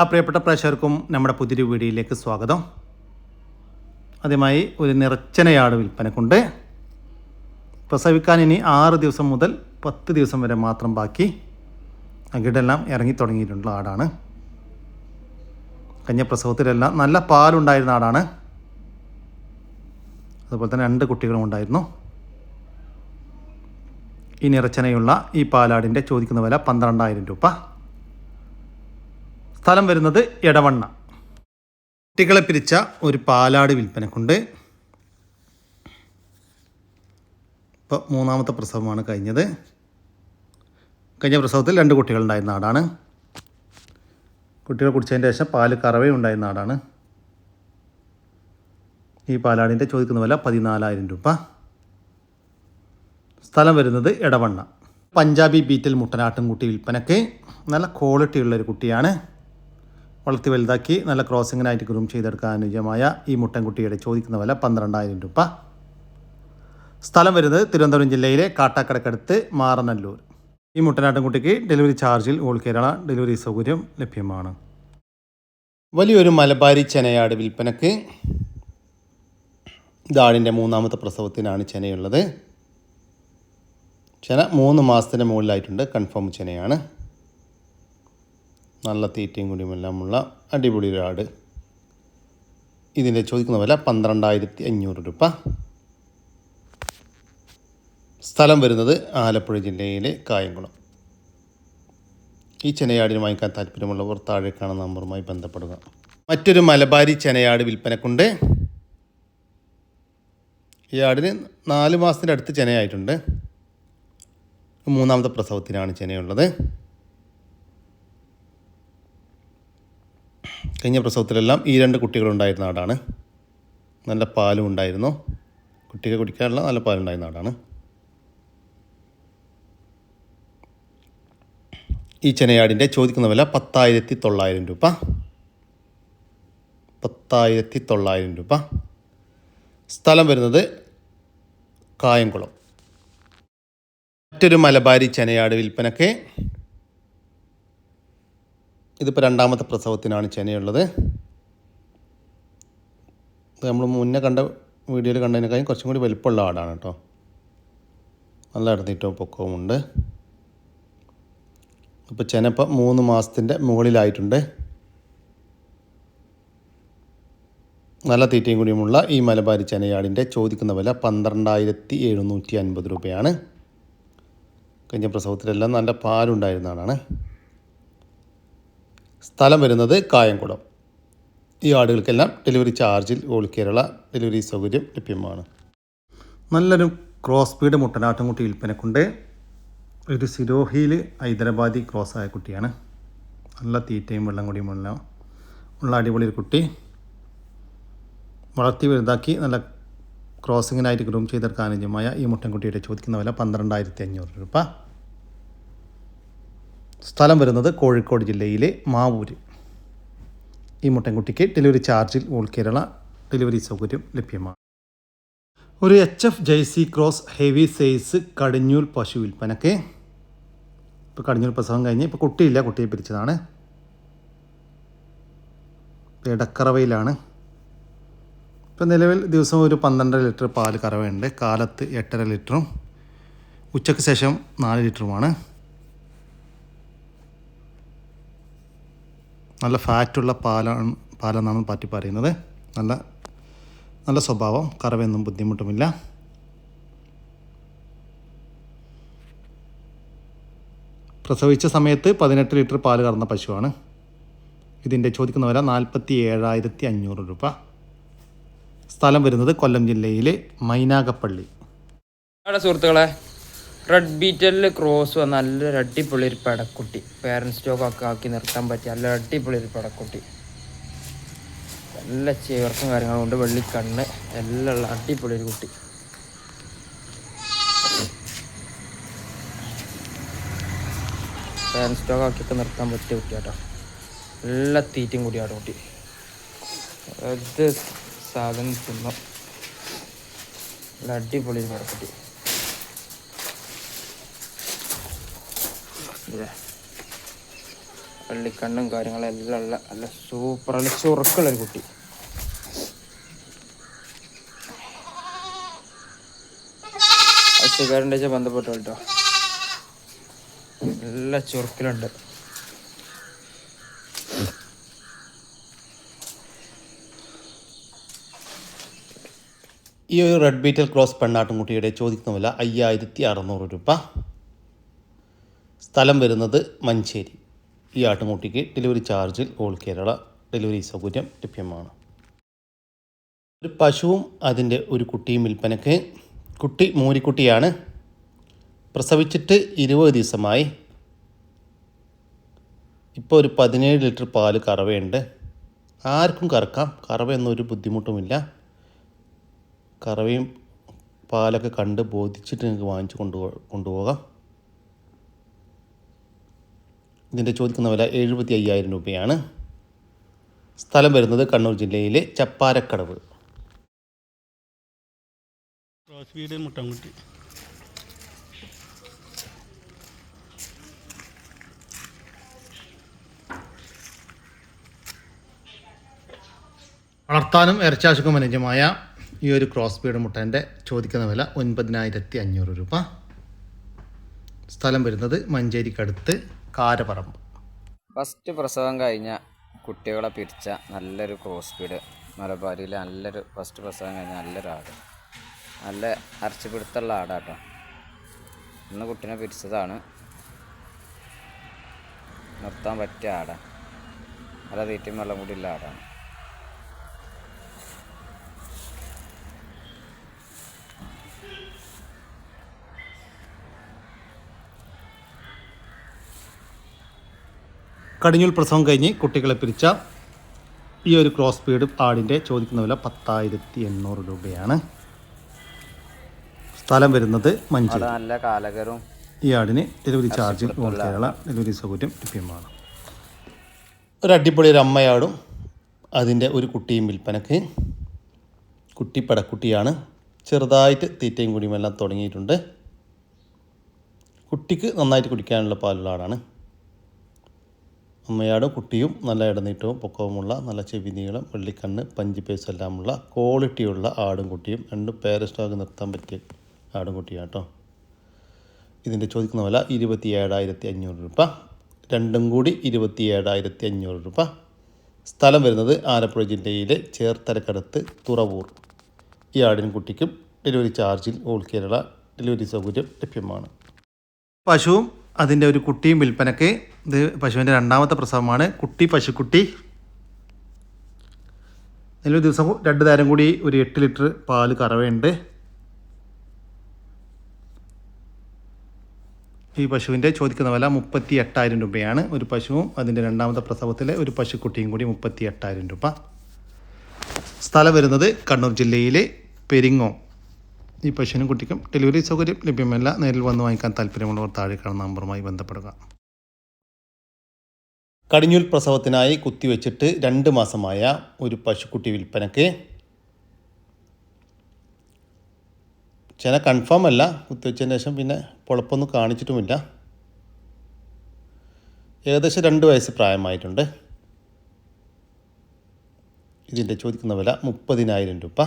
ആ പ്രിയപ്പെട്ട പ്രേക്ഷകർക്കും നമ്മുടെ പുതിയൊരു വീഡിയോയിലേക്ക് സ്വാഗതം. ആദ്യമായി ഒരു നിറച്ചനയാട് വിൽപ്പനക്കുണ്ട്. പ്രസവിക്കാൻ ഇനി ആറ് ദിവസം മുതൽ പത്ത് ദിവസം വരെ മാത്രം ബാക്കി. അകിടെല്ലാം ഇറങ്ങി തുടങ്ങിയിട്ടുള്ള ആടാണ്. കഴിഞ്ഞ പ്രസവത്തിലെല്ലാം നല്ല പാലുണ്ടായിരുന്ന ആടാണ്. അതുപോലെ തന്നെ രണ്ട് കുട്ടികളും ഉണ്ടായിരുന്നു. ഈ നിറച്ചനയുള്ള ഈ പാലാടിന്റെ ചോദിക്കുന്ന വില പന്ത്രണ്ടായിരം രൂപ. സ്ഥലം വരുന്നത് എടവണ്ണ. കുട്ടികളെ പിരിച്ച ഒരു പാലാട് വിൽപ്പനക്കുണ്ട്. ഇപ്പോൾ മൂന്നാമത്തെ പ്രസവമാണ് കഴിഞ്ഞത്. കഴിഞ്ഞ പ്രസവത്തിൽ രണ്ട് കുട്ടികളുണ്ടായിരുന്ന ആടാണ് കുട്ടികളെ കുടിച്ചതിന് ശേഷം പാൽ കറവയും ഉണ്ടായിരുന്ന ആടാണ് ഈ പാലാടിന്റെ ചോദിക്കുന്ന വില പതിനാലായിരം രൂപ. സ്ഥലം വരുന്നത് എടവണ്ണ. പഞ്ചാബി ബീറ്റിൽ മുട്ടനാട്ടും കുട്ടി വിൽപ്പനയ്ക്ക് നല്ല ക്വാളിറ്റി ഉള്ളൊരു കുട്ടിയാണ്. വളർത്തി വലുതാക്കി നല്ല ക്രോസിങ്ങിനായിട്ട് ഗ്രൂം ചെയ്തെടുക്കാൻ അനുയോജ്യമായ ഈ മുട്ടൻകുട്ടിയുടെ ചോദിക്കുന്ന വില പന്ത്രണ്ടായിരം രൂപ. സ്ഥലം വരുന്നത് തിരുവനന്തപുരം ജില്ലയിലെ കാട്ടാക്കടക്കടുത്ത് മാറനല്ലൂർ. ഈ മുട്ടനാട്ടൻകുട്ടിക്ക് ഡെലിവറി ചാർജിൽ ഓൾ കേരള ഡെലിവറി സൗകര്യം ലഭ്യമാണ്. വലിയൊരു മലബാരി ചെനയാട് വിൽപ്പനക്ക് ഇതാടിന്റെ മൂന്നാമത്തെ പ്രസവത്തിനാണ് ചെനയുള്ളത്. ചെന മൂന്ന് മാസത്തിന് മുകളിലായിട്ടുണ്ട്. കൺഫേം ചെനയാണ്. നല്ല തീറ്റയും കുടിയുമെല്ലാമുള്ള അടിപൊളി ഒരു ആട് ഇതിന്റെ ചോദിക്കുന്ന വില പന്ത്രണ്ടായിരത്തി അഞ്ഞൂറ് രൂപ. സ്ഥലം വരുന്നത് ആലപ്പുഴ ജില്ലയിലെ കായംകുളം. ഈ ചെനയാടിന് വാങ്ങിക്കാൻ താല്പര്യമുള്ളവർ താഴെ കാണുന്ന നമ്പറുമായി ബന്ധപ്പെടുക. മറ്റൊരു മലബാരി ചെനയാട് വിൽപ്പനക്കുണ്ട്. ഈ ആടിന് നാല് മാസത്തിന്റെ അടുത്ത് ചെനയായിട്ടുണ്ട്. മൂന്നാമത്തെ പ്രസവത്തിനാണ് ചെനയുള്ളത്. കഴിഞ്ഞ പ്രസവത്തിലെല്ലാം ഈ രണ്ട് കുട്ടികളുണ്ടായിരുന്ന നാടാണ്. നല്ല പാലും ഉണ്ടായിരുന്നു. കുട്ടികൾ കുടിക്കാനുള്ള നല്ല പാലുണ്ടായിരുന്ന നാടാണ്. ഈ ചെനയാടിന്റെ ചോദിക്കുന്ന വില പത്തായിരത്തി തൊള്ളായിരം രൂപ. പത്തായിരത്തി തൊള്ളായിരം രൂപ. സ്ഥലം വരുന്നത് കായംകുളം. മറ്റൊരു മലബാരി ചെനയാട് വിൽപ്പനക്ക് ഇതിപ്പോൾ രണ്ടാമത്തെ പ്രസവത്തിനാണ് ചെനയുള്ളത് ഇത് നമ്മൾ മുന്നേ കണ്ട വീഡിയോയിൽ കണ്ടതിനേക്കാളും കുറച്ചും കൂടി വലിപ്പമുള്ള ആടാണ് കേട്ടോ. നല്ല ഇടന്നിട്ടോ പൊക്കവുമുണ്ട് ഇപ്പോൾ ചെന ഇപ്പം മൂന്ന് മാസത്തിന്റെ മുകളിലായിട്ടുണ്ട്. നല്ല തീറ്റയും കൂടിയുമുള്ള ഈ മലബാരി ചെനയാടിന്റെ ചോദിക്കുന്ന വില പന്ത്രണ്ടായിരത്തി എഴുന്നൂറ്റി അൻപത് രൂപയാണ്. കഴിഞ്ഞ പ്രസവത്തിലെല്ലാം നല്ല പാലുണ്ടായിരുന്നതാണ് സ്ഥലം വരുന്നത് കായംകുളം. ഈ ആടുകൾക്കെല്ലാം ഡെലിവറി ചാർജിൽ ഓൾ കേരള ഡെലിവറി സൗകര്യം ലഭ്യമാണ്. നല്ലൊരു ക്രോസ് ബീഡ് മുട്ടനാട്ടുംകുട്ടി വിൽപ്പനക്കുണ്ട്. ഒരു സിരോഹിയിൽ ഹൈദരാബാദി ക്രോസ് ആയ കുട്ടിയാണ്. നല്ല തീറ്റയും വെള്ളം കൂടിയും ഉള്ള ഉള്ള അടിപൊളി ഒരു കുട്ടി. വളർത്തി വലുതാക്കി നല്ല ക്രോസിങ്ങിനായിട്ട് ഗ്രൂം ചെയ്തെടുക്കാൻ അനുജമായ ഈ മുട്ടൻകുട്ടിയുടെ ചോദിക്കുന്ന വില പന്ത്രണ്ടായിരത്തി അഞ്ഞൂറ് രൂപ. സ്ഥലം വരുന്നത് കോഴിക്കോട് ജില്ലയിലെ മാവൂര്. ഈ മുട്ടൻകുട്ടിക്ക് ഡെലിവറി ചാർജിൽ ഓൾ കേരള ഡെലിവറി സൗകര്യം ലഭ്യമാണ്. ഒരു എച്ച് എഫ് ജെയ്സി ക്രോസ് ഹെവി സൈസ് കടിഞ്ഞൂൽ പശു വിൽപ്പനക്ക്. ഇപ്പോൾ കടിഞ്ഞൂൽ പ്രസവം കഴിഞ്ഞ് ഇപ്പോൾ കുട്ടിയില്ല കുട്ടിയെ പിരിച്ചതാണ്. ഇടക്കറവയിലാണ് ഇപ്പോൾ നിലവിൽ ദിവസം ഒരു പന്ത്രണ്ടര ലിറ്റർ പാൽ കറവയുണ്ട്. കാലത്ത് എട്ടര ലിറ്ററും ഉച്ചയ്ക്ക് ശേഷം നാല് ലിറ്ററുമാണ്. നല്ല ഫാറ്റുള്ള പാലാണ് പാലെന്നാണ് പാറ്റി പറയുന്നത്. നല്ല നല്ല സ്വഭാവം. കറവയൊന്നും ബുദ്ധിമുട്ടുമില്ല. പ്രസവിച്ച സമയത്ത് പതിനെട്ട് ലിറ്റർ പാൽ കറന്ന പശുവാണ്. ഇതിന്റെ ചോദിക്കുന്ന വില നാൽപ്പത്തി ഏഴായിരത്തി അഞ്ഞൂറ് രൂപ. സ്ഥലം വരുന്നത് കൊല്ലം ജില്ലയിലെ മൈനാഗപ്പള്ളി. സുഹൃത്തുക്കളെ? റെഡ് ബീറ്റലിൽ ക്രോസ് വന്ന നല്ലൊരു അടിപൊളി ഒരു പടക്കുട്ടി. പേരൻസ് സ്റ്റോക്ക് ഒക്കെ ആക്കി നിർത്താൻ പറ്റിയ നല്ല അടിപൊളി ഒരു പടക്കുട്ടി. നല്ല ചേർക്കും കാര്യങ്ങളും ഉണ്ട് വെള്ളിക്കണ്ണ് എല്ലാം ഉള്ള അടിപൊളി ഒരു കുട്ടി. പേരൻസ് സ്റ്റോക്ക് ആക്കിയൊക്കെ നിർത്താൻ പറ്റിയ കുട്ടി കേട്ടോ നല്ല തീറ്റയും കൂടിയാണ് കുട്ടി. സാധനം തിന്നും. നല്ല അടിപൊളി ഒരു പെടക്കുട്ടി. ഇല്ലേ? വെള്ളിക്കണ്ണും കാര്യങ്ങളെല്ലാം ഉള്ള നല്ല സൂപ്പർ നല്ല ചുറുക്കുള്ളൊരു കുട്ടി. അസുഖാരുണ്ട് വെച്ചാൽ ബന്ധപ്പെട്ടു കേട്ടോ. നല്ല ചുറുക്കിലുണ്ട്. ഈ ഒരു റെഡ് ബീറ്റൽ ക്രോസ് പെണ്ണാട്ടുംകുട്ടിയുടെ ചോദിക്കുന്ന വില അയ്യായിരത്തി അറുന്നൂറ് രൂപ. സ്ഥലം വരുന്നത് മഞ്ചേരി. ഈ ആട്ടുംകുട്ടിക്ക് ഡെലിവറി ചാർജിൽ ഓൾ കേരള ഡെലിവറി സൗകര്യം ലഭ്യമാണ്. ഒരു പശുവും അതിന്റെ ഒരു കുട്ടിയും വിൽപ്പനയ്ക്ക് കുട്ടി മൂരിക്കുട്ടിയാണ്. പ്രസവിച്ചിട്ട് ഇരുപത് ദിവസമായി. ഇപ്പോൾ ഒരു പതിനേഴ് ലിറ്റർ പാൽ കറവയുണ്ട്. ആർക്കും കറക്കാം. കറവയൊന്നും ഒരു ബുദ്ധിമുട്ടുമില്ല. കറവയും പാലൊക്കെ കണ്ട് ബോധിച്ചിട്ട് നിങ്ങൾക്ക് വാങ്ങിച്ച് കൊണ്ടുപോ കൊണ്ടുപോകാം. ഇതിന്റെ ചോദിക്കുന്ന വില എഴുപത്തി അയ്യായിരം രൂപയാണ്. സ്ഥലം വരുന്നത് കണ്ണൂർ ജില്ലയിലെ ചപ്പാരക്കടവ്. മുട്ടൻകുട്ടി. വളർത്താനും ഇറച്ചാശുക്കും അനുജമായ ഈ ഒരു ക്രോസ് ബീഡ് മുട്ടേന്റെ ചോദിക്കുന്ന വില ഒൻപതിനായിരത്തി അഞ്ഞൂറ് രൂപ. സ്ഥലം വരുന്നത് മഞ്ചേരിക്കടുത്ത് കാരപറമ്പ്. ഫസ്റ്റ് പ്രസവം കഴിഞ്ഞ കുട്ടികളെ പിരിച്ച നല്ലൊരു ക്രോസ് സ്പീഡ് മലബാരിയിൽ നല്ലൊരു ഫസ്റ്റ് പ്രസവം കഴിഞ്ഞ നല്ലൊരു ആട്. നല്ല അരച്ചു പിടുത്തുള്ള ആടാട്ടോ. ഇന്ന് കുട്ടീനെ പിരിച്ചതാണ്. നിർത്താൻ പറ്റിയ ആടാണ് നല്ല തീറ്റയും വെള്ളം കൂടി ഉള്ള ആടാണ്. കടിഞ്ഞൂൽ പ്രസവം കഴിഞ്ഞ് കുട്ടികളെ പിരിച്ച ഈ ഒരു ക്രോസ് ബീഡ് ആടിന്റെ ചോദിക്കുന്ന വില പത്തായിരത്തി എണ്ണൂറ് രൂപയാണ്. സ്ഥലം വരുന്നത് മഞ്ചേരി. നല്ല കാലകരും. ഈ ആടിന് ഡെലിവറി ചാർജ് കേരള ഡെലിവറി സൗകര്യം ലഭ്യമാണ്. ഒരു അടിപൊളി ഒരു അമ്മയാടും അതിന്റെ ഒരു കുട്ടിയും വിൽപ്പനക്ക്. കുട്ടി പടക്കുട്ടിയാണ്. ചെറുതായിട്ട് തീറ്റയും കുടിയുമെല്ലാം തുടങ്ങിയിട്ടുണ്ട്. കുട്ടിക്ക് നന്നായിട്ട് കുടിക്കാനുള്ള പാലുള്ള ആടാണ്. അമ്മയാടും കുട്ടിയും നല്ല ഇടനീട്ടവും പൊക്കവുമുള്ള നല്ല ചെവി നീളം വെള്ളിക്കണ്ണ് പഞ്ച് പേസ് എല്ലാമുള്ള ക്വാളിറ്റിയുള്ള ആടും കുട്ടിയും രണ്ടും പേരസ്റ്റാക്ക് നിർത്താൻ പറ്റിയ ആടും കുട്ടിയാണ് കേട്ടോ ഇതിന്റെ ചോദിക്കുന്ന വില ഇരുപത്തി ഏഴായിരത്തി അഞ്ഞൂറ് രൂപ. രണ്ടും കൂടി ഇരുപത്തി ഏഴായിരത്തി അഞ്ഞൂറ് രൂപ. സ്ഥലം വരുന്നത് ആലപ്പുഴ ജില്ലയിലെ ചേർത്തലക്കടുത്ത് തുറവൂർ. ഈ ആടിനും കുട്ടിക്കും ഡെലിവറി ചാർജിൽ ഓൾ കേരള ഡെലിവറി സൗകര്യം ലഭ്യമാണ്. പശുവും അതിന്റെ ഒരു കുട്ടിയും വിൽപ്പനക്ക് ഇത് പശുവിന്റെ രണ്ടാമത്തെ പ്രസവമാണ്. കുട്ടി പശുക്കുട്ടി നിലവിൽ ദിവസം രണ്ട് നേരം കൂടി ഒരു എട്ട് ലിറ്റർ പാൽ കറവയുണ്ട്. ഈ പശുവിന്റെ ചോദിക്കുന്ന വില മുപ്പത്തി എട്ടായിരം രൂപയാണ്. ഒരു പശുവും അതിന്റെ രണ്ടാമത്തെ പ്രസവത്തിലെ ഒരു പശുക്കുട്ടിയും കൂടി മുപ്പത്തി എട്ടായിരം രൂപ. സ്ഥലം വരുന്നത് കണ്ണൂർ ജില്ലയിലെ പെരിങ്ങോ. ഈ പശുവിനും കുട്ടിക്കും ഡെലിവറി സൗകര്യം ലഭ്യമല്ല. നേരിൽ വന്ന് വാങ്ങിക്കാൻ താല്പര്യമുള്ളവർ താഴെ കാണുന്ന നമ്പറുമായി ബന്ധപ്പെടുക. കടിഞ്ഞൂൽ പ്രസവത്തിനായി കുത്തിവെച്ചിട്ട് രണ്ട് മാസമായ ഒരു പശുക്കുട്ടി വിൽപ്പനയ്ക്ക് ചില കൺഫേം അല്ല കുത്തിവെച്ചതിന് ശേഷം പിന്നെ പൊളപ്പൊന്നും കാണിച്ചിട്ടുമില്ല. ഏകദേശം രണ്ട് വയസ്സ് പ്രായമായിട്ടുണ്ട്. ഇതിന്റെ ചോദിക്കുന്ന വില മുപ്പതിനായിരം രൂപ.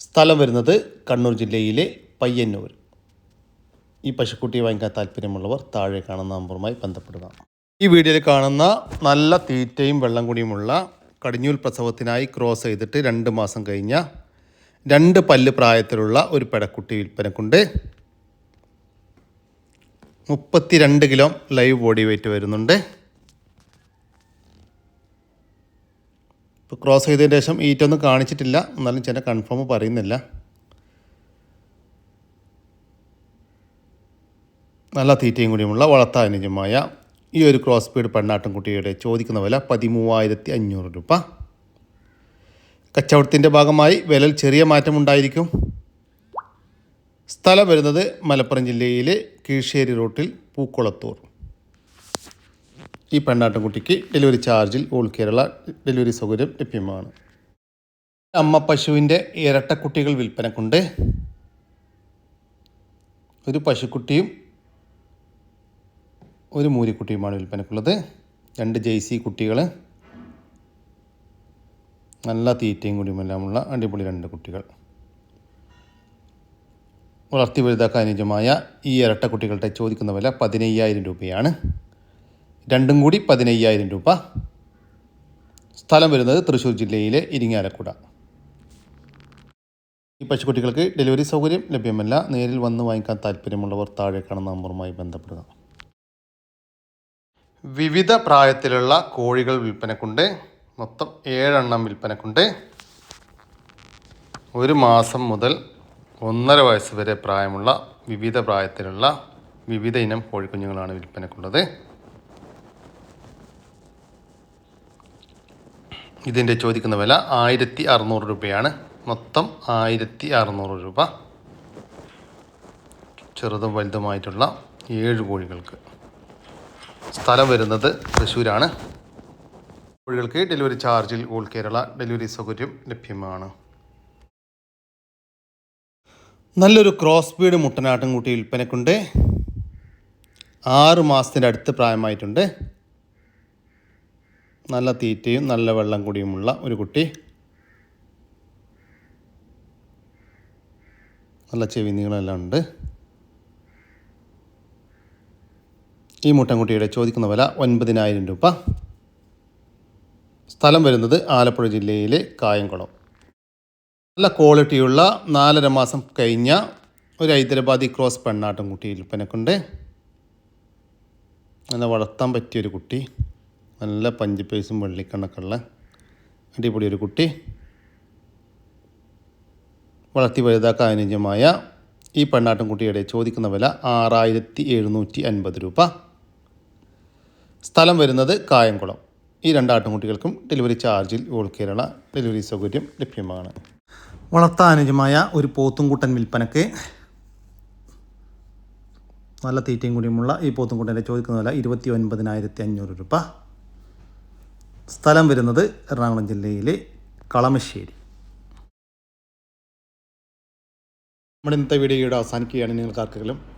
സ്ഥലം വരുന്നത് കണ്ണൂർ ജില്ലയിലെ പയ്യന്നൂർ. ഈ പശുക്കുട്ടിയെ വാങ്ങിക്കാൻ താല്പര്യമുള്ളവർ താഴെ കാണുന്ന നമ്പറുമായി ബന്ധപ്പെടുക. ഈ വീഡിയോയിൽ കാണുന്ന നല്ല തീറ്റയും വെള്ളം കുടിയുമുള്ള കടിഞ്ഞൂൽ പ്രസവത്തിനായി ക്രോസ് ചെയ്തിട്ട് രണ്ട് മാസം കഴിഞ്ഞ രണ്ട് പല്ല് പ്രായത്തിലുള്ള ഒരു പെടക്കുട്ടി വിൽപ്പനക്കുണ്ട്. മുപ്പത്തിരണ്ട് കിലോ ലൈവ് ബോഡി വെയിറ്റ് വരുന്നുണ്ട്. ഇപ്പോൾ ക്രോസ് ചെയ്തതിന് ശേഷം ഈറ്റൊന്നും കാണിച്ചിട്ടില്ല. എന്നാലും ചില കൺഫേം പറയുന്നില്ല. നല്ല തീറ്റയും കൂടിയുമുള്ള വളർത്താനുജമായ ഈ ഒരു ക്രോസ് സ്പീഡ് പെണ്ണാട്ടുംകുട്ടിയുടെ ചോദിക്കുന്ന വില പതിമൂവായിരത്തി അഞ്ഞൂറ് രൂപ. കച്ചവടത്തിന്റെ ഭാഗമായി വിലയിൽ ചെറിയ മാറ്റമുണ്ടായിരിക്കും സ്ഥലം വരുന്നത് മലപ്പുറം ജില്ലയിലെ കീഴ്ശ്ശേരി റോട്ടിൽ പൂക്കുളത്തൂർ. ഈ പെണ്ണാട്ടുംകുട്ടിക്ക് ഡെലിവറി ചാർജിൽ ഓൾ കേരള ഡെലിവറി സൗകര്യം ലഭ്യമാണ്. അമ്മ പശുവിന്റെ ഇരട്ടക്കുട്ടികൾ വിൽപ്പനക്കുണ്ട്. ഒരു പശുക്കുട്ടിയും ഒരു മൂരിക്കുട്ടിയുമാണ് വിൽപ്പനക്കുള്ളത്. രണ്ട് ജെയ്സി കുട്ടികൾ നല്ല തീറ്റയും കുടിയുമെല്ലാമുള്ള അടിപൊളി രണ്ട് കുട്ടികൾ. വളർത്തി വലുതാക്കാൻ അനുയോജ്യമായ ഈ ഇരട്ട കുട്ടികളുടെ ചോദിക്കുന്ന വില പതിനയ്യായിരം രൂപയാണ്. രണ്ടും കൂടി പതിനയ്യായിരം രൂപ. സ്ഥലം വരുന്നത് തൃശ്ശൂർ ജില്ലയിലെ ഇരിങ്ങാലക്കുട. ഈ പശുക്കുട്ടികൾക്ക് ഡെലിവറി സൗകര്യം ലഭ്യമല്ല. നേരിൽ വന്ന് വാങ്ങിക്കാൻ താല്പര്യമുള്ളവർ താഴെ കാണുന്ന നമ്പറുമായി ബന്ധപ്പെടുക. വിവിധ പ്രായത്തിലുള്ള കോഴികൾ വിൽപ്പനക്കുണ്ട്. മൊത്തം ഏഴെണ്ണം വിൽപ്പനക്കുണ്ട്. ഒരു മാസം മുതൽ ഒന്നര വയസ്സ് വരെ പ്രായമുള്ള വിവിധ പ്രായത്തിലുള്ള വിവിധ ഇനം കോഴിക്കുഞ്ഞുങ്ങളാണ് വിൽപ്പനക്കുള്ളത്. ഇതിന്റെ ചോദിക്കുന്ന വില ആയിരത്തി അറുന്നൂറ് രൂപയാണ്. മൊത്തം ആയിരത്തി അറുന്നൂറ് രൂപ. ചെറുതും വലുതുമായിട്ടുള്ള ഏഴ് കോഴികൾക്ക്. സ്ഥലം വരുന്നത് തൃശ്ശൂരാണ്. കോഴികൾക്ക് ഡെലിവറി ചാർജിൽ ഓൾ കേരള ഡെലിവറി സൗകര്യം ലഭ്യമാണ്. നല്ലൊരു ക്രോസ് ബീഡ് മുട്ടനാട്ടും കൂട്ടി വിൽപ്പനക്കുണ്ട്. ആറ് മാസത്തിന്റെ അടുത്ത് പ്രായമായിട്ടുണ്ട്. നല്ല തീറ്റയും നല്ല വെള്ളം കൂടിയുമുള്ള ഒരു കുട്ടി. നല്ല ചെവി നീളമെല്ലാം ഉണ്ട്. ഈ മുട്ടൻകുട്ടിയുടെ ചോദിക്കുന്ന വില ഒൻപതിനായിരം രൂപ. സ്ഥലം വരുന്നത് ആലപ്പുഴ ജില്ലയിലെ കായംകുളം. നല്ല ക്വാളിറ്റിയുള്ള നാലര മാസം കഴിഞ്ഞ ഒരു ഹൈദരാബാദി ക്രോസ് പെണ്ണാട്ടം കുട്ടി വിൽപ്പനക്കുണ്ട് നല്ല വളർത്താൻ പറ്റിയൊരു കുട്ടി. നല്ല പഞ്ചിപ്പേസും വെള്ളിക്കണക്കുള്ള അടിപൊളി ഒരു കുട്ടി. വളർത്തി വലുതാക്കാൻ അനുയോജ്യമായ ഈ പെണ്ണാട്ടം കുട്ടിയുടെ ചോദിക്കുന്ന വില ആറായിരത്തി എഴുന്നൂറ്റി അൻപത് രൂപ. സ്ഥലം വരുന്നത് കായംകുളം. ഈ രണ്ടാട്ടുംകുട്ടികൾക്കും ഡെലിവറി ചാർജിൽ ഓൾ കേരള ഡെലിവറി സൗകര്യം ലഭ്യമാണ്. വളർത്താനുജമായ ഒരു പോത്തുംകുട്ടൻ വിൽപ്പനക്ക് നല്ല തീറ്റയും കൂടിയുമുള്ള ഈ പോത്തുംകുട്ടന്റെ ചോദിക്കുന്ന വില ഇരുപത്തി ഒൻപതിനായിരത്തി അഞ്ഞൂറ് രൂപ. സ്ഥലം വരുന്നത് എറണാകുളം ജില്ലയിലെ കളമശ്ശേരി. നമ്മുടെ ഇന്നത്തെ വീഡിയോയുടെ അവസാനിക്കുകയാണ്. നിങ്ങൾക്ക് ആർക്കെങ്കിലും